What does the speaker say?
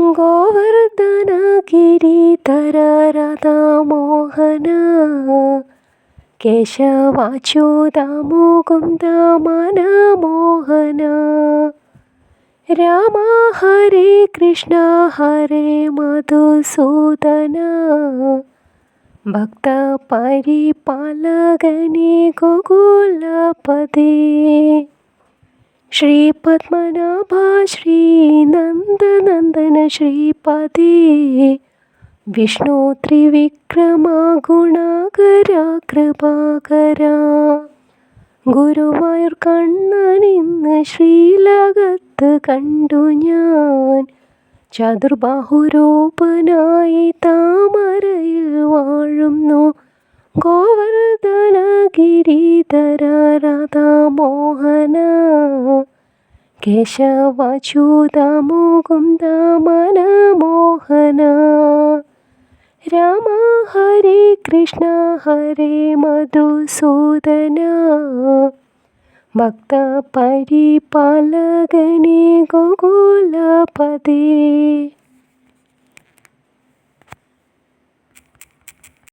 गोवर्धनगिरिधर दामोहन केशवाचो दामो मनमोहन राम हरे कृष्ण हरे मधुसूदन। भक्तपरिपालगणे गोकुलपदे। गोकुलपदी श्रीपद्मनाभाश्रीनन्दनन्द ശ്രീനന്ദനന്ദന ശ്രീപതി വിഷ്ണു ത്രിവിക്രമ ഗുണാകര കൃപാകര ഗുരുവായൂർ കണ്ണനിന്ന് ശ്രീലകത്ത് കണ്ടു ഞാൻ. ചതുർബാഹുരൂപനായി താമരയിൽ വാഴുന്നു. ഗോവർദ്ധന ഗിരിധര രാധാമോഹന കേശവച്യുത മുകുന്ദ മനമോഹന രാമ ഹരേ കൃഷ്ണ ഹരേ മധുസൂദന. ഭക്ത പരിപാലകനെ ഗോകുലപദേ